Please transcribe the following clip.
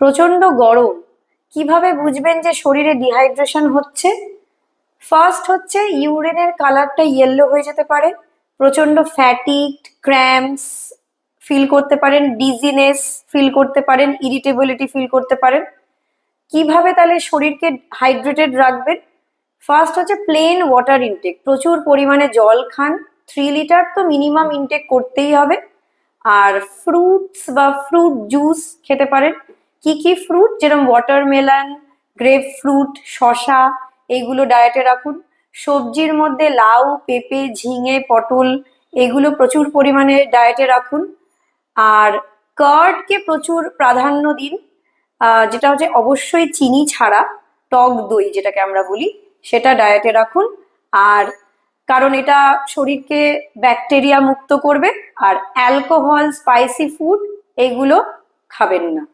প্রচণ্ড গরম। কীভাবে বুঝবেন যে শরীরে ডিহাইড্রেশন হচ্ছে? ফার্স্ট হচ্ছে ইউরিনের কালারটা ইয়েলো হয়ে যেতে পারে। প্রচণ্ড ফ্যাটিক ক্র্যাম্পস ফিল করতে পারেন ডিজিনেস ফিল করতে পারেন ইরিটেবিলিটি ফিল করতে পারেন। কীভাবে তাহলে শরীরকে হাইড্রেটেড রাখবেন? ফার্স্ট হচ্ছে প্লেন ওয়াটার ইনটেক প্রচুর পরিমাণে জল খান। থ্রি লিটার তো মিনিমাম ইনটেক করতেই হবে। আর ফ্রুটস বা ফ্রুট জুস খেতে পারেন। কি কি ফ্রুট যেরকম ওয়াটারমেলন গ্রেপ ফ্রুট শশা এইগুলো ডায়েটে রাখুন। সবজির মধ্যে লাউ, পেঁপে, ঝিঙে, পটল, এগুলো প্রচুর পরিমাণে ডায়েটে রাখুন। আর কার্ডকে প্রচুর প্রাধান্য দিন। যেটা হচ্ছে অবশ্যই চিনি ছাড়া, টক দই যেটাকে আমরা বলি, সেটা ডায়েটে রাখুন। আর কারণ এটা শরীরকে ব্যাকটেরিয়া মুক্ত করবে, আর অ্যালকোহল স্পাইসি ফুড এগুলো খাবেন না।